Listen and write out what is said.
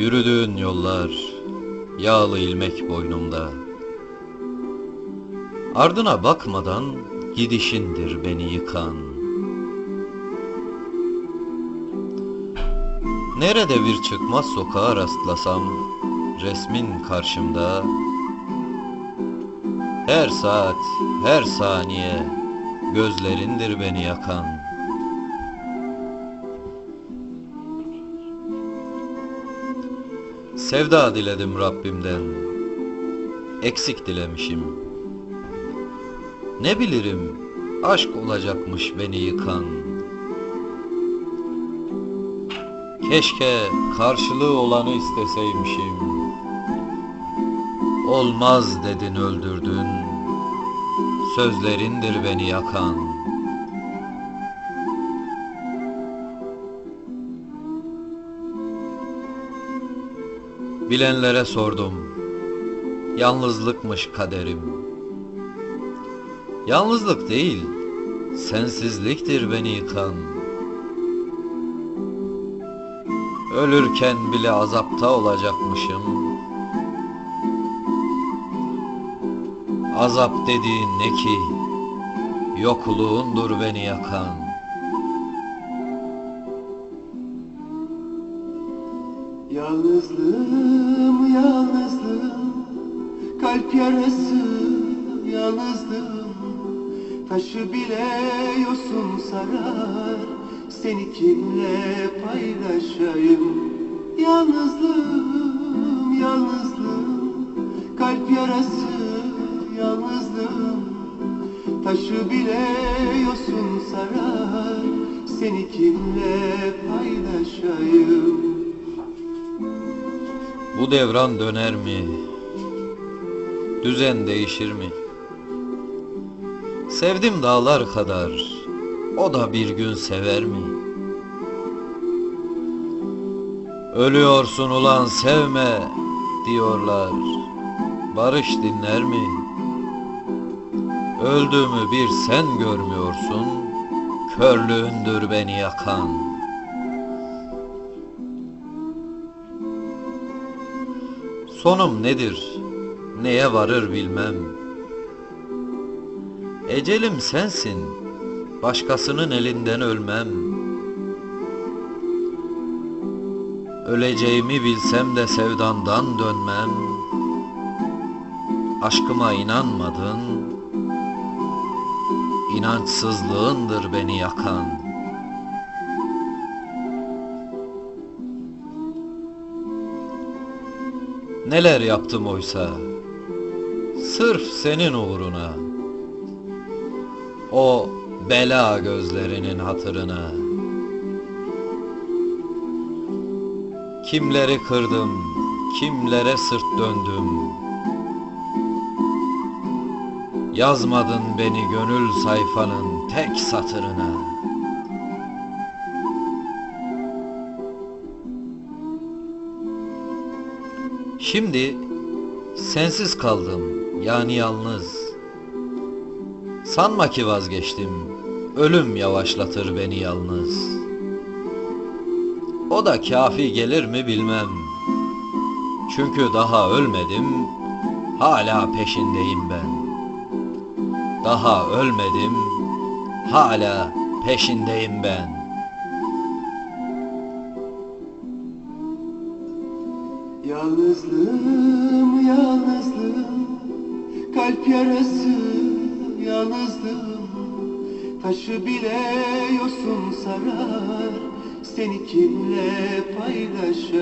Yürüdüğün yollar yağlı ilmek boynumda. Ardına bakmadan gidişindir beni yıkan. Nerede bir çıkmaz sokağa rastlasam resmin karşımda her saat, her saniye gözlerindir beni yakan. Sevda diledim Rabbimden. Eksik dilemişim. Ne bilirim aşk olacakmış beni yıkan. Keşke karşılığı olanı isteseymişim. Olmaz dedin öldürdün. Sözlerindir beni yakan. Bilenlere sordum. Yalnızlıkmış kaderim. Yalnızlık değil, sensizliktir beni yıkan. Ölürken bile azapta olacakmışım. Azap dediğin ne ki? Yokluğundur beni yakan. Yalnızlığım, yalnızlığım, kalp yarası, yalnızlığım. Taşı bile yosun sarar, seni kimle paylaşayım? Yalnızlığım, yalnızlığım, kalp yarası, yalnızlığım. Taşı bile yosun sarar, seni kimle paylaşayım Bu devran döner mi? Düzen değişir mi? Sevdim dağlar kadar, o da bir gün sever mi? Ölüyorsun ulan sevme diyorlar, barış dinler mi? Öldüğümü bir sen görmüyorsun, körlüğündür beni yakan.'' Sonum nedir? Neye varır bilmem. Ecelim sensin. Başkasının elinden ölmem. Öleceğimi bilsem de sevdandan dönmem. Aşkıma inanmadın. İnançsızlığındır beni yakan.'' Neler yaptım oysa? Sırf senin uğruna. O bela gözlerinin hatırına. Kimleri kırdım Kimlere sırt döndüm? Yazmadın beni gönül sayfanın tek satırına Şimdi sensiz kaldım yani yalnız. Sanma ki vazgeçtim. Ölüm yavaşlatır beni yalnız. O da kafi gelir mi bilmem. Çünkü daha ölmedim. Hala peşindeyim ben. Daha ölmedim. Hala peşindeyim ben. Yalnızlığım, yalnızlığım, kalp yarası, yalnızlığım. Taşı bile yosun sarar, seni kimle paylaşayım